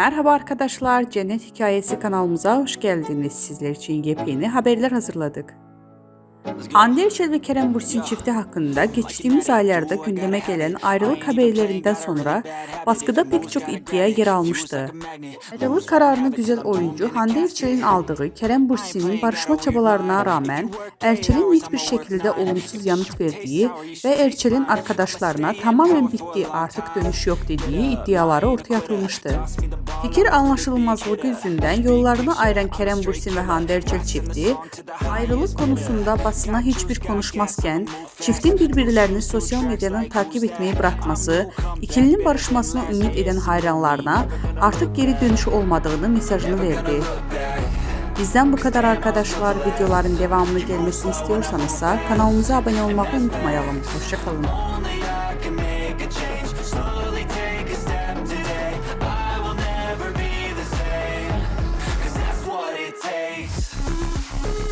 Merhaba arkadaşlar, Cennet Hikayesi kanalımıza hoş geldiniz. Sizler için yepyeni haberler hazırladık. Hande Erçel ve Kerem Bürsin çifti hakkında geçtiğimiz aylarda gündeme gelen ayrılık haberlerinden sonra baskıda pek çok iddia yer almıştı. Ayrılık kararını güzel oyuncu Hande Erçel'in aldığı Kerem Bürsin'in barışma çabalarına rağmen Erçel'in hiçbir şekilde olumsuz yanıt verdiği ve Erçel'in arkadaşlarına tamamen bitti artık dönüş yok dediği iddiaları ortaya atılmıştı. Fikir anlaşılmazlığı yüzünden yollarını ayıran Kerem Bürsin ve Hande Erçel çifti ayrılık konusunda aslında hiçbir konuşmazken çiftin birbirlerini sosyal medyadan takip etmeyi bırakması, ikilinin barışmasına ümit eden hayranlarına artık geri dönüşü olmadığını mesajını verdi. Bizden bu kadar arkadaşlar. Videoların devamını gelmesini istiyorsanızsa kanalımıza abone olmayı unutmayalım. Hoşçakalın. takes.